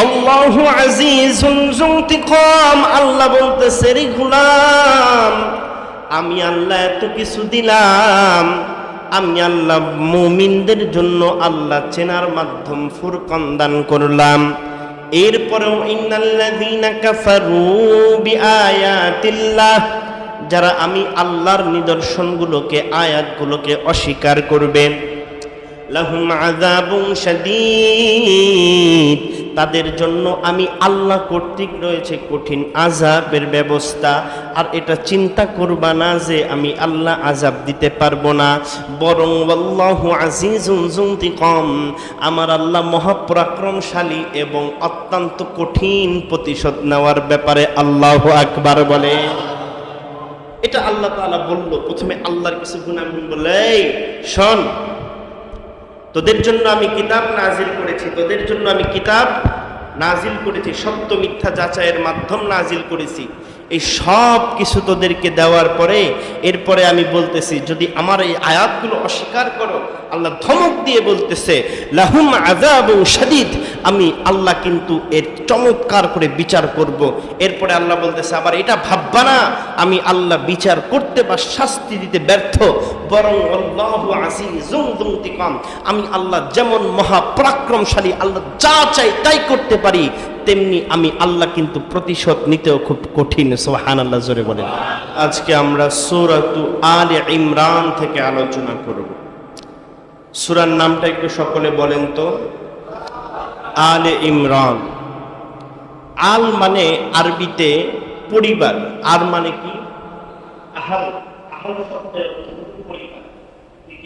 আল্লাহু আজিজুন যুনতিকাম আল্লাহ বলতেছে, রে গোলাম, আমি আল্লাহ এত কিছু দিলাম। আমি আল্লাহ মুমিনদের জন্য আল্লাহ চেনার মাধ্যম ফুরকান দান করলাম। এরপরেও ইন্নাল্লাযীনা কাফারু বিআয়াতিল্লাহ, যারা আমি আল্লাহর নিদর্শনগুলোকে, আয়াতগুলোকে অস্বীকার করবে। লাহুম আযাবুন শাদীদ। তাদের জন্য আমি আল্লাহ কর্তৃক রয়েছে কঠিন আজাবের ব্যবস্থা। আর এটা চিন্তা করবা না যে আমি আল্লাহ আজাব দিতে পারব না। বরং আল্লাহু যুনতিকাম। আমার আল্লাহ মহাপরাক্রমশালী এবং অত্যন্ত কঠিন প্রতিশোধ নেওয়ার ব্যাপারে আল্লাহ আকবার বলে। এটা আল্লাহ তাআলা বলল। প্রথমে আল্লাহর কিছু গুণাগুণ বলে শোন তোদের জন্য আমি কিতাব নাজিল করেছি, তোদের জন্য আমি কিতাব নাজিল করেছি, সত্য মিথ্যা যাচাইয়ের মাধ্যম নাজিল করেছি। এই সব কিছু তোদেরকে দেওয়ার পরে, এরপরে আমি বলতেছি, যদি আমার এই আয়াতগুলো অস্বীকার করো, আল্লাহ ধমক দিয়ে বলতেছে, লাহুম আজাবু শাদীদ আমি আল্লাহ কিন্তু এর চমৎকার করে বিচার করব। এরপরে আল্লাহ বলতেছে, আবার এটা ভাববা না, আমি আল্লাহ বিচার করতে বা শাস্তি দিতে ব্যর্থ। বরং আমি আল্লাহ যেমন মহাপরাক্রমশালী, আল্লাহ যা চাই তাই করতে পারি। তেমনি আমি আল্লাহ কিন্তু প্রতিশোধ নিতেও খুব কঠিন সোহান আল্লাহ জোরে বলেন। আজকে আমরা সূরাতু আলে ইমরান থেকে আলোচনা করব। সূরার নামটা একটু সকলে বলেন তো। আলে ইমরান। আল মানে আরবিতে পরিবার, আর মানে কি?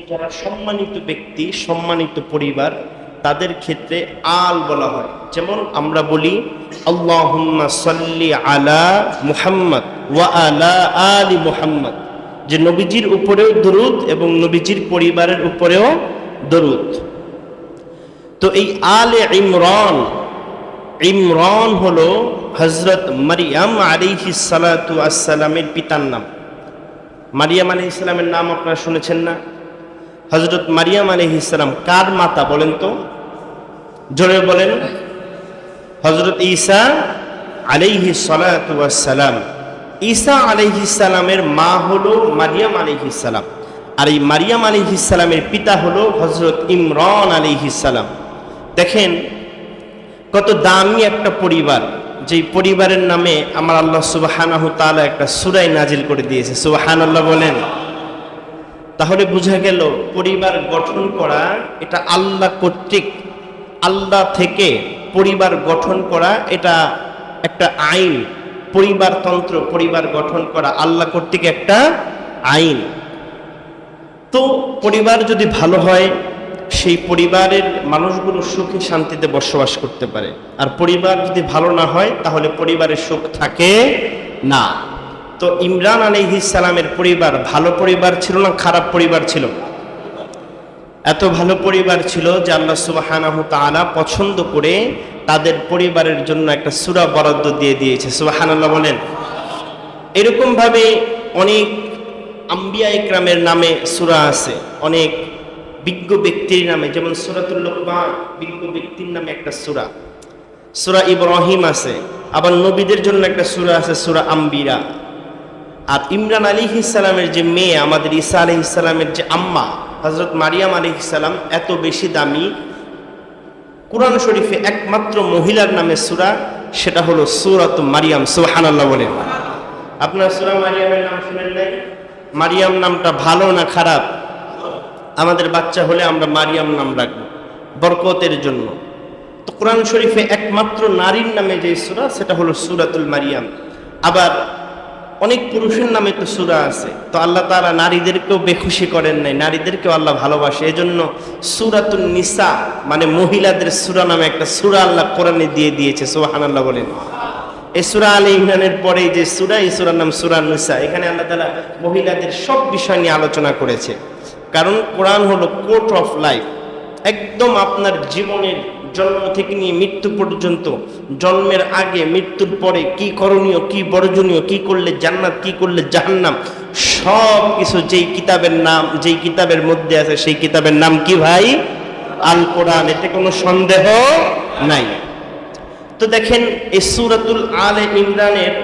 যারা সম্মানিত ব্যক্তি, সম্মানিত পরিবার তাদের ক্ষেত্রে আল বলা হয়। যেমন আমরা বলি, আল্লাহুম্মা সাল্লি আলা মুহাম্মদ ওয়া আলা আলি মুহাম্মদ। যে নবীজির উপরেও দরুদ এবং নবীজির পরিবারের উপরেও দরুদ। তো এই আলে ইমরান ইমরান হলো হজরত মারিয়াম আলিহি সালাতু পিতার নাম। মারিয়াম আলি ইসলামের নাম আপনারা শুনেছেন না? হজরত মারিয়াম আলি ইসলাম কার মাতা বলেন তো? জোরে বলেন। হজরত ঈসা আলাইহি সালাতু আসসালাম ঈসা আলাইহি সালামের মা হলো মারিয়াম আলাইহি সালাম। আর এই মারিয়াম আলাইহি সালামের পিতা হলো হজরত ইমরান আলাইহি সালাম। দেখেন কত দামি একটা পরিবার। যেই পরিবারের নামে আমার আল্লাহ সুবাহানাহু তাআলা একটা সুরাই নাজিল করে দিয়েছে। সুবাহান আল্লাহ বলেন। তাহলে বোঝা গেল পরিবার গঠন করা এটা আল্লাহ কর্তৃক। আল্লাহ থেকে পরিবার গঠন করা এটা একটা আইন। পরিবারতন্ত্র পরিবার গঠন করা আল্লাহ কর্তৃক একটা আইন। তো পরিবার যদি ভালো হয়, সেই পরিবারের মানুষগুলো সুখে শান্তিতে বসবাস করতে পারে। আর পরিবার যদি ভালো না হয়, তাহলে পরিবারের সুখ থাকে না। তো ইমরান আলাইহিস সালামের পরিবার ভালো পরিবার ছিল না খারাপ পরিবার ছিল? এত ভালো পরিবার ছিল যে আল্লাহ সুবাহানাহু তাআলা পছন্দ করে তাদের পরিবারের জন্য একটা সুরা বরাদ্দ দিয়ে দিয়েছে। সুবহানাল্লাহ বলেন। এরকমভাবে অনেক আম্বিয়া ইকরামের নামে সুরা আছে। অনেক বিজ্ঞ ব্যক্তির নামে, যেমন সূরাতুল লোকমান বিজ্ঞ ব্যক্তির নামে একটা সুরা। সূরা ইব্রাহিম আছে। আবার নবীদের জন্য একটা সুরা আছে, সুরা আম্বিরা। আর ইমরান আলী ইসালামের যে মেয়ে, আমাদের ঈসা আলি ইসালামের যে আম্মা হজরত মারিয়াম আলী ইসালাম এত বেশি দামি। কোরআন শরীফে একমাত্র মহিলার নামে সুরা, সেটা হলো সুরাত মারিয়াম সুহানাল্লাহ বলেন আপনার সুরা মারিয়ামের নাম শুনেন নাই? মারিয়াম নামটা ভালো না খারাপ? আমাদের বাচ্চা হলে আমরা মারিয়াম নাম রাখব, বরকতের জন্য। তো কোরআন শরীফে একমাত্র নারীর নামে যে সুরা, সেটা হলো সুরাতুল মারিয়াম। আবার অনেক পুরুষের নামে তো সুরা আছে। তো আল্লাহ তারা নারীদেরকেও বেখুশি করেন নাই। নারীদেরকেও আল্লাহ ভালোবাসে। এজন্য সুরাতুল নিসা মানে মহিলাদের সুরা নামে একটা সুরা আল্লাহ কোরআনে দিয়ে দিয়েছে। সোহান আল্লাহ বলেন। এই সুরা আলী ইমরানের পরে যে সুরা, এই সুরার নাম সুরা নিসা। এখানে আল্লাহ তালা মহিলাদের সব বিষয় নিয়ে আলোচনা করেছে। কারণ কোরআন হলো কোর্ট অফ লাইফ। একদম আপনার জীবনের জন্ম থেকে নিয়ে মৃত্যু পর্যন্ত, জন্মের আগে, মৃত্যুর পরে কি করণীয়, কি বর্জনীয়, কি করলে জান্নাত, কি করলে জাহান্নাম, সব কিছু যেই কিতাবের নাম, যেই কিতাবের মধ্যে আছে সেই কিতাবের নাম কি ভাই? আল কোরআন এতে কোনো সন্দেহ নাই। তো দেখেন, এই সুরাতুল আলে ইমরানের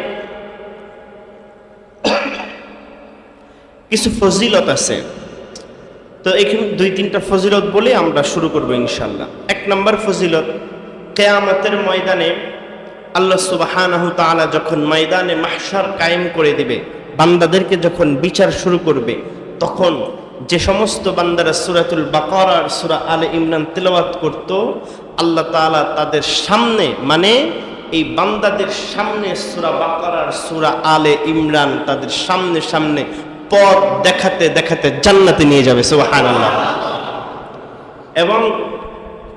কিছু ফজিলত আছে। তো এখানে দুই তিনটা ফজিলত বলে আমরা শুরু করব ইনশাল্লাহ এক নম্বর ফজিলত, কেয়ামতের ময়দানে আল্লাহ তাআলা যখন ময়দানে মাহশার কায়েম করে দিবে, বান্দাদেরকে যখন বিচার শুরু করবে, তখন যে সমস্ত বান্দারা সুরাতুল বাকারার সুরা আলে ইমরান তেলাওয়াত করত, আল্লাহ তাআলা তাদের সামনে মানে এই বান্দাদের সামনে সুরা বাকারার সুরা আলে ইমরান তাদের সামনে সামনে পথ দেখাতে দেখাতে জান্নাতে নিয়ে যাবে, সুবহানাল্লাহ। এবং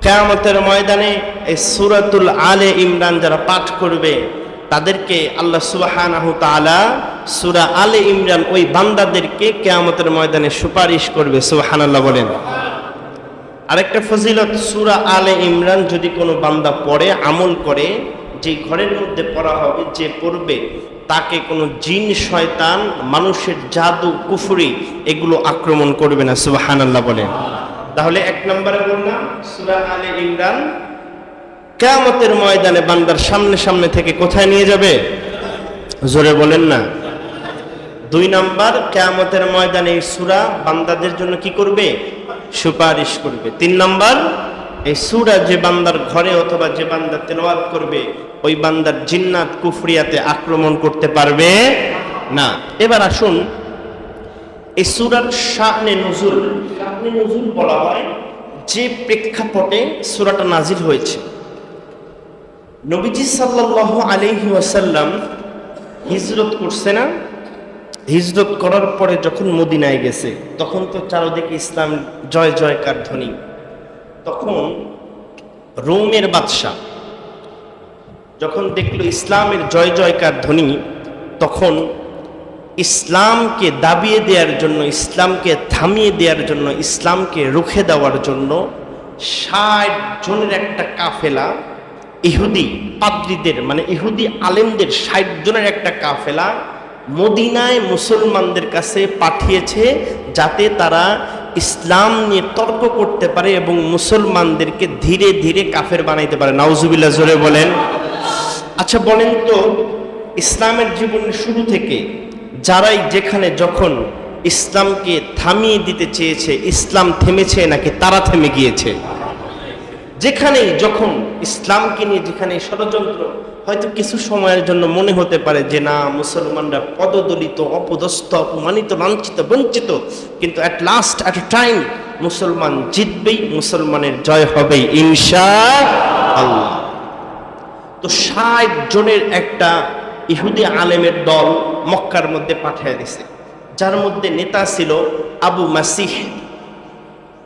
কেয়ামতের ময়দানে এই সুরাতুল আলে ইমরান যারা পাঠ করবে, তাদেরকে আল্লাহ সুবাহানাহু সুরা আলে ইমরান ওই বান্দাদেরকে কেয়ামতের ময়দানে সুপারিশ করবে, সুবহানাল্লাহ বলেন। আরেকটা ফজিলত, সুরা আলে ইমরান যদি কোনো বান্দা পড়ে, আমল করে, যে ঘরের মধ্যে পড়া হবে, যে পড়বে তাকে কোনো জিন, শয়তান, মানুষের জাদু, কুফুরি এগুলো আক্রমণ করবে না, সুবহানাল্লাহ বলেন। তাহলে এক নম্বরে বললাম সুরা আলে ইমরান? কেয়ামতের ময়দানে বান্দার সামনে সামনে থেকে কোথায় নিয়ে যাবে? জোরে বলেন না। দুই নাম্বার, কেয়ামতের ময়দানে এই সুরা বান্দাদের জন্য কি করবে? সুপারিশ করবে। তিন নাম্বার, এই সুরা যে বান্দার ঘরে অথবা যে বান্দা তেলাওয়াত করবে ওই বান্দার জিন্নাত কুফরিয়াতে আক্রমণ করতে পারবে না। এবার আসুন, এই সুরার শাহনে নজুল শাহনে নজুল বলা হয়, যে প্রেক্ষাপটে সুরাটা নাজিল হয়েছে। নবীজি সাল্লাল্লাহু আলাইহি ওয়াসাল্লাম হিজরত করছে না? হিজরত করার পরে যখন মদিনায় গেছে, তখন তো চারদিকে ইসলাম জয় জয়কার ধ্বনি। তখন রোমের বাদশাহ যখন দেখল ইসলামের জয় জয়কার ধ্বনি, তখন ইসলামকে দাবিয়ে দেওয়ার জন্য, ইসলামকে থামিয়ে দেওয়ার জন্য, ইসলামকে রুখে দেওয়ার জন্য ষাট জনের একটা কাফেলা, ইহুদি পাদ্রীদের মানে ইহুদি আলেমদের ষাট জনের একটা কাফেলা মদিনায় মুসলমানদের কাছে পাঠিয়েছে যাতে তারা ইসলাম নিয়ে তর্ক করতে পারে এবং মুসলমানদেরকে ধীরে ধীরে কাফের বানাইতে পারে। নাউজুবিল্লাহ, জোরে বলেন। আচ্ছা বলেন তো, ইসলামের জীবনের শুরু থেকে যারাই যেখানে যখন ইসলামকে থামিয়ে দিতে চেয়েছে, ইসলাম থেমেছে নাকি তারা থেমে গিয়েছে? যেখানেই যখন ইসলামকে নিয়ে যেখানে ষড়যন্ত্র, হয়তো কিছু সময়ের জন্য মনে হতে পারে যে, না, মুসলমানরা পদদলিত, অপদস্থ, অপমানিত, লাঞ্ছিত, বঞ্চিত, কিন্তু অ্যাট লাস্ট অ্যাট টাইম মুসলমান জিতবেই, মুসলমানের জয় হবেই, ইনশা আল্লাহ। তো ষাট জনের একটা ইহুদি আলেমের দল মক্কার মধ্যে পাঠিয়ে দিছে। যার মধ্যে নেতা ছিল আবু মাসিহ।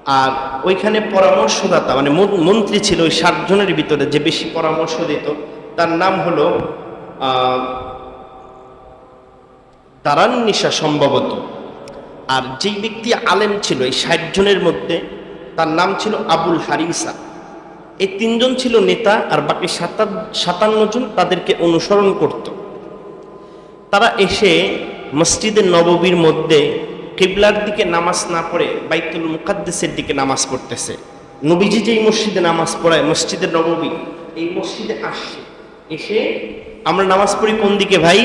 আর ওইখানে পরামর্শদাতা মানে মন্ত্রী ছিল ওই ষাট জনের ভিতরে যে বেশি পরামর্শ দিত তার নাম হলো আহ, দারান্নিশা সম্ভবত। আর যেই ব্যক্তি আলেম ছিল এই ষাট জনের মধ্যে তার নাম ছিল আবুল হারিসা। এই তিনজন ছিল নেতা আর বাকি সাতান্ন জন তাদেরকে অনুসরণ করত। তারা এসে মসজিদের নববীর মধ্যে কিবলার দিকে নামাজ না পড়ে বাইতুল মুকাদ্দেসের দিকে নামাজ পড়তেছে। নবীজি যেই মসজিদে নামাজ পড়ায় মসজিদের নববী এই মসজিদে আসছে এসে আমরা নামাজ পড়ি কোন দিকে ভাই?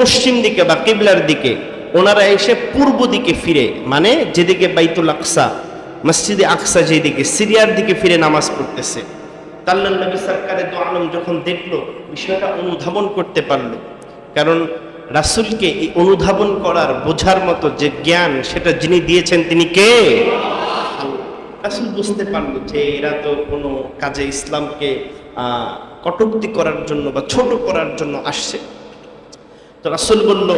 পশ্চিম দিকে বা কিবলার দিকে। ওনারা এসে পূর্ব দিকে ফিরে মানে যেদিকে বাইতুল আকসা মসজিদে আকসা যেদিকে, সিরিয়ার দিকে ফিরে নামাজ পড়তেছে। তাল্লাল নবী সরকারের দো আলম যখন দেখল, বিষয়টা অনুধাবন করতে পারল। কারণ রাসূলকে এই অনুধাবন করার বোঝার মতো যে জ্ঞান, সেটা যিনি দিয়েছেন তিনি কে? রাসূল বুঝতে পারল যে এরা তো কোনো কাজে ইসলামকে কটূক্তি করার জন্য বা ছোট করার জন্য আসছে। তো রাসূল বলল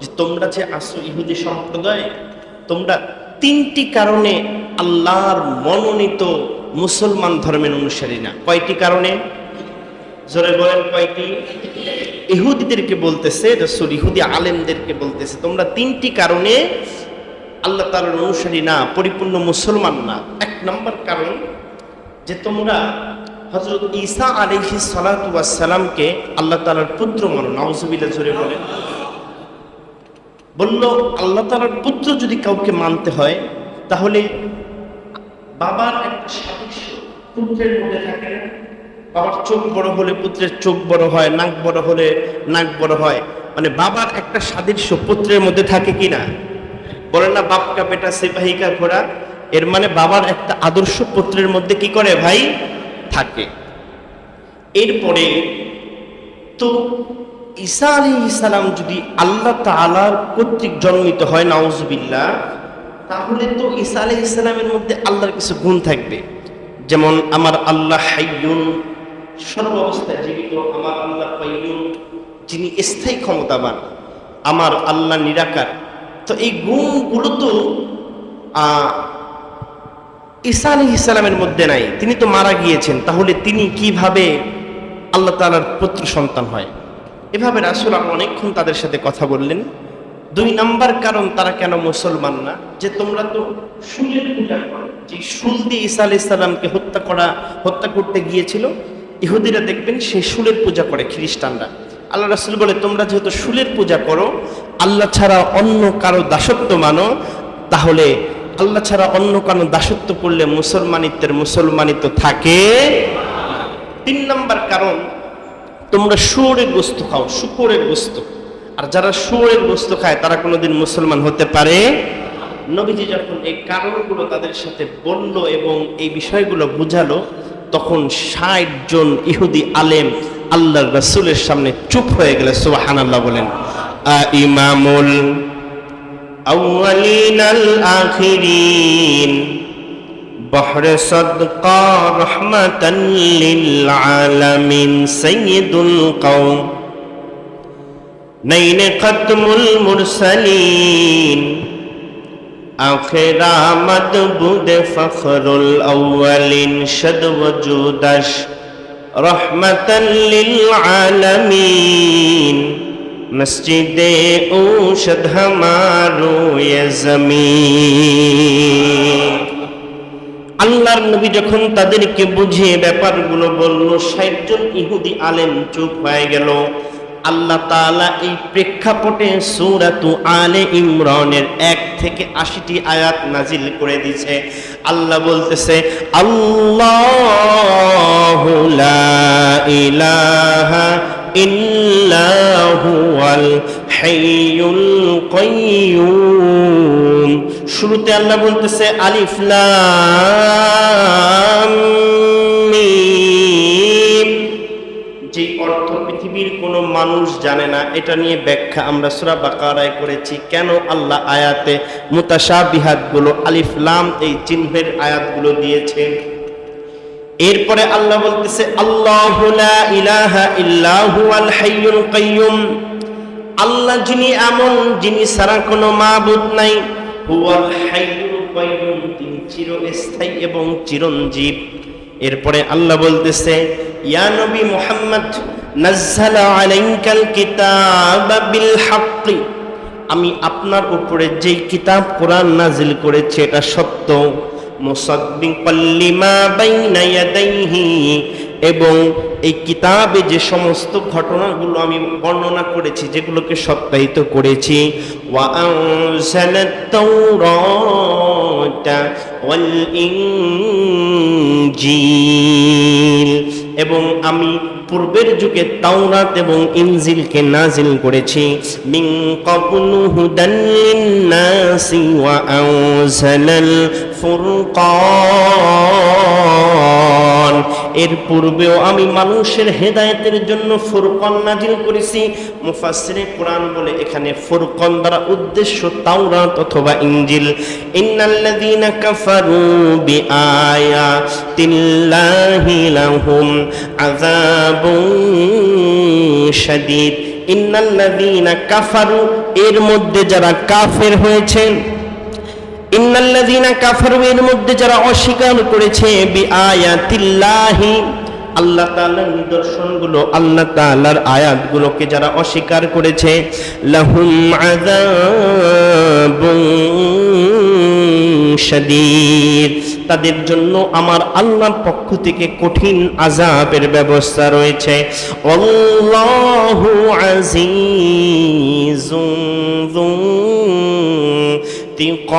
যে, তোমরা যে আসো ইহুদি সম্প্রদায়, তোমরা তিনটি কারণে আল্লাহর মনোনীত মুসলমান ধর্মের অনুসারী না। কয়টি কারণে? জোরে বলেন কয়টি? ইহুদিদেরকে বলতেছে, রসুল ইহুদি আলেমদেরকে বলতেছে, তোমরা তিনটি কারণে আল্লাহ তাআলার অনুসারী না, পরিপূর্ণ মুসলমান না। এক নম্বর কারণ যে তোমরা হজরত ঈসা আলাইহি সালাতু ওয়াস সালামকে আল্লাহ তাআলার পুত্র মানো। নাউজুবিল্লাহ, জোরে বলেন। বলল, আল্লাহ তাআলার পুত্র যদি কাউকে মানতে হয়, তাহলে বাবার একটা সাদৃশ্য পুত্রের মধ্যে থাকে বাবার চোখ বড় হলে পুত্রের চোখ বড় হয়, নাক বড় হলে নাক বড় হয়। মানে বাবার একটা সাদৃশ্য পুত্রের মধ্যে থাকে কি না? বলেন না, বাপকা বেটা সিপাহিকা ঘোড়া। এর মানে বাবার একটা আদর্শ পুত্রের মধ্যে কি করে ভাই? থাকে। এরপরে তো ঈসা আলী ইসালাম যদি আল্লাহ তালার কর্তৃক জন্মিত হয় নাউজবিল্লা তাহলে তো ঈসা আলী ইসলামের মধ্যে আল্লাহর কিছু গুণ থাকবে। যেমন, আমার আল্লাহ হাইয়ুন, সর্ব অবস্থায় জীবিত, আমার আল্লাহ পাইয়ুন যিনি স্থায়ী ক্ষমতাবান, আমার আল্লাহ নিরাকার। তো এই গুণগুলো তো ঈসা আলী ইসলামের মধ্যে নাই। তিনি তো মারা গিয়েছেন, তাহলে তিনি কীভাবে আল্লাহ তালার পুত্র সন্তান হয়? এভাবে রাসুল আর অনেকক্ষণ তাদের সাথে কথা বললেন। দুই নাম্বার কারণ তারা কেন মুসলমান না, যে তোমরা তো শুলের পূজা করো। যে শুল দিয়ে ঈসা আলি ইসলামকে হত্যা করা, হত্যা করতে গিয়েছিল, ইহুদিরা দেখবেন সেই শুলের পূজা করে, খ্রিস্টানরা। আল্লাহ রাসুল বলে, তোমরা যেহেতু শুলের পূজা করো, আল্লাহ ছাড়া অন্য কারও দাসত্ব মানো, তাহলে আল্লাহ ছাড়া অন্য কারও দাসত্ব করলে মুসলমানিত্বের মুসলমানিত্ব থাকে তিন নাম্বার কারণ তোমরা শুয়োরের গোস্ত খাও, শুকুরের গোস্ত। আর যারা শুয়োরের গোস্ত খায়, তারা কোনোদিন মুসলমান হতে পারে নবীজি যখন এই কারণগুলো তাদের সাথে বলল এবং এই বিষয়গুলো বুঝালো, তখন ষাট জন ইহুদি আলেম আল্লাহর রাসূলের সামনে চুপ হয়ে গেলে সুবাহান আল্লাহ বলেন ইমামুল আউয়ালিন আল আখিরিন। بحر صدقا رحمة للعالمين سيد القوم. نين ختم المرسلين. آخر آمد بود فخر الأولين. شد وجودش رحمة للعالمين. مسجد أوشد ہمارو یہ زمین. আল্লাহর নবী যখন তাদেরকে বুঝিয়ে ব্যাপারগুলো বলল, ষাটজন ইহুদি আলেম চুপ হয়ে গেল। আল্লাহ তাআলা এই প্রেক্ষাপটে সূরাতু আলে ইমরানের এক থেকে আশিটি আয়াত নাজিল করে দিছে আল্লাহ বলতেছে, আল্লাহু ইলাহা ইল্লা হুয়াল হাইয়ুল শুরুতে আল্লাহ বলতেছে, আলিফ লাম যে অর্থ পৃথিবীর কোনো মানুষ জানে না, এটা নিয়ে ব্যাখ্যা আমরা সূরা বাকারায় করেছি। কেন আল্লাহ আয়াতে মুতাশাবিহাতগুলো, আলিফ লাম এই চিহ্নের আয়াতগুলো দিয়েছে? এরপরে আল্লাহ বলতেছে, আল্লাহু ইলাহা ইল্লা হুয়াল হাইয়ুল কাইয়্যুম আল্লাহ যিনি এমন, যিনি সারা কোনো মাবুদ নাই। তিনি চিরস্থায়ী এবং চিরঞ্জীব। এরপরে আল্লাহ বলতেছে, ইয়া নবী মুহাম্মদ, নাজ্জালা আলাইকাল কিতাব বিল আমি আপনার উপরে যেই কিতাব কোরআন নাজিল করেছি, এটা সত্য। মুসাদ্দিকাল লিমা বাইনা ইয়াদাইহি এবং এই কিতাবে যে সমস্ত ঘটনাগুলো আমি বর্ণনা করেছি, যেগুলোকে সত্যায়িত করেছি এবং আমি পূর্বের যুগে তাওরাত এবং ইনজিলকে নাজিল করেছি, মিন ক্বাবলু হুদান লিন-নাসি ওয়া আনজালাল ফুরকান এর পূর্বেও আমি মানুষের হেদায়েতের জন্য ফুরকান নাজিল করেছি। মুফাসসিরে কোরআন বলে এখানে ফুরকান দ্বারা উদ্দেশ্য তাওরাত অথবা ইনজিল। ইন্নাল্লাযীনা কাফারু বিআয়াতিল্লাহি লাহুম আযাবুন শাদীদ। ইন্নাল্লাযীনা কাফারু, এর মধ্যে যারা কাফের হয়েছেন মধ্যে যারা অস্বীকার করেছে নিদর্শনগুলো আয়াতগুলোকে যারা অস্বীকার করেছে তাদের জন্য আমার আল্লাহর পক্ষ থেকে কঠিন আযাবের ব্যবস্থা রয়েছে। আল্লাহু আজিজুন ইন্তিকাম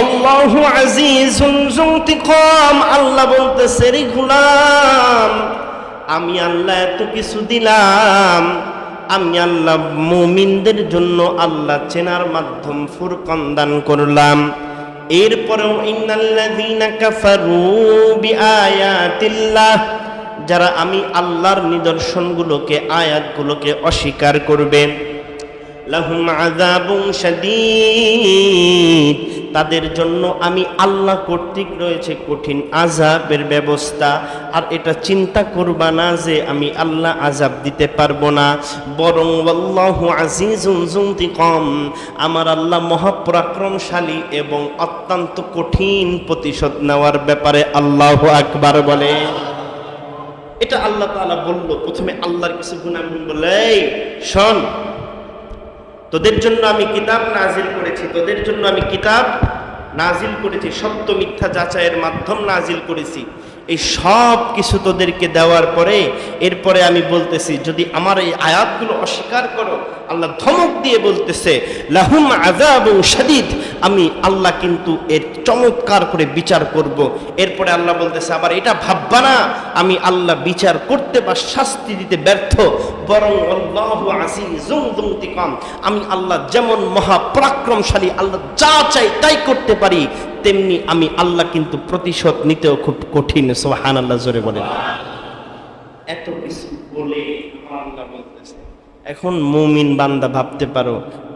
আল্লাহু আজিজুন জুন্তিকাম আল্লাহ বলতে রে গোলাম, আমি আল্লাহ এত কিছু দিলাম। আমি আল্লাহ মুমিনদের জন্য আল্লাহ চেনার মাধ্যম ফুরকন দান করলাম। এরপরেও, ইন্নাল্লাযীনা কাফারু বিআয়াতিল্লাহ। যারা আমি আল্লাহর নিদর্শনগুলোকে, আয়াতগুলোকে অস্বীকার করবে তাদের জন্য আমি আল্লাহ কর্তৃক রয়েছে কঠিন আজাবের ব্যবস্থা। আর এটা চিন্তা করবা না যে আমি আল্লাহ আজাব দিতে পারব না। বরং যুনতিকাম, আমার আল্লাহ মহাপরাক্রমশালী এবং অত্যন্ত কঠিন প্রতিশোধ নেওয়ার ব্যাপারে আল্লাহ আকবার বলে। এটা আল্লাহ তালা বলল প্রথমে আল্লাহর কিছু গুণাগুণ বলে "এই, শোন তোদের জন্য আমি কিতাব নাজিল করেছি তোদের জন্য আমি কিতাব নাজিল করেছি সত্য মিথ্যা যাচাইয়ের মাধ্যম নাজিল করেছি। এই সব কিছু তোদেরকে দেওয়ার পরে, এরপরে আমি বলতেছি, যদি আমার এই আয়াতগুলো অস্বীকার করো, আল্লাহ ধমক দিয়ে বলতেছে, লাহুম আজাব শাদীদ আমি আল্লাহ কিন্তু এর চমৎকার করে বিচার করব। এরপরে আল্লাহ বলতেছে, আবার এটা ভাববা না, আমি আল্লাহ বিচার করতে বা শাস্তি দিতে ব্যর্থ। বরং আল্লাহু আমি আল্লাহ যেমন মহাপরাক্রমশালী, আল্লাহ যা চাই তাই করতে পারি। তেমনি আমি আল্লাহ কিন্তু প্রতিশোধ নিতেও খুব কঠিন সোহান আল্লাহ জোরে বলে এত কিছু বলে এখন মুমিন বান্দা ভাবতে পারো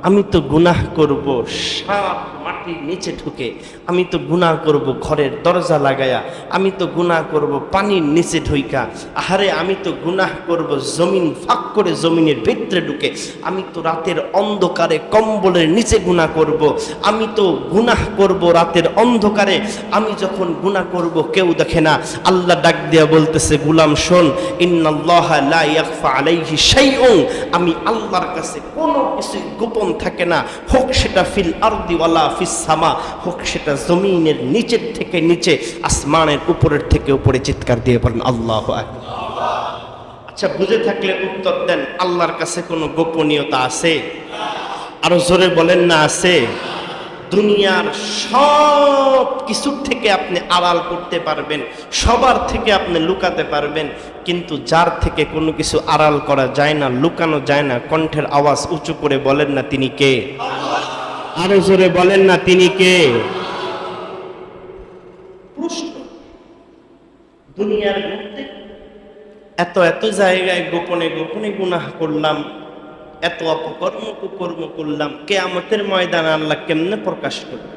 আমি তো গুনাহ করব, সাপ মাটির নিচে ঢুকে। আমি তো গুনাহ করব ঘরের দরজা লাগায়া। আমি তো গুনাহ করব পানির নিচে ঢুইকা। আহারে, আমি তো গুনাহ করব জমিন ফাঁক করে জমিনের ভিতরে ঢুকে। আমি তো রাতের অন্ধকারে কম্বলের নিচে গুনাহ করব। আমি তো গুনাহ করব রাতের অন্ধকারে। আমি যখন গুনাহ করব, কেউ দেখে না। আল্লাহ ডাক দিয়া বলতেছে, গুলাম, শোন, ইন্নাল্লাহ লা ইয়াখফা আলাইহি শাইউন। আমি আল্লাহর কাছে কোনো কিছু গোপন থাকে না। হোক সেটা ফিল আর্দিওয়ালা ফিসামা ফিস সামা, হোক সেটা জমিনের নিচের থেকে নিচে, আসমানের উপরের থেকে উপরে চিৎকার দিয়ে বলেন, আল্লাহ আচ্ছা বুঝে থাকলে উত্তর দেন, আল্লাহর কাছে কোনো গোপনীয়তা আছে? আরও জোরে বলেন, না আছে। দুনিয়ার সব কিছুর থেকে আপনি আড়াল করতে পারবেন, সবার থেকে আপনি লুকাতে পারবেন, কিন্তু যার থেকে কোনো কিছু আড়াল করা যায় না, লুকানো যায় না, কণ্ঠের আওয়াজ উঁচু করে বলেন না তিনি কে? আরও জোরে বলেন না তিনি কে? দুনিয়ার মধ্যে এত এত জায়গায় গোপনে গোপনে গুনাহ করলাম এত অপকর্ম কুকর্ম করলাম কেয়ামতের ময়দান আল্লাহ কেমনে প্রকাশ করবে?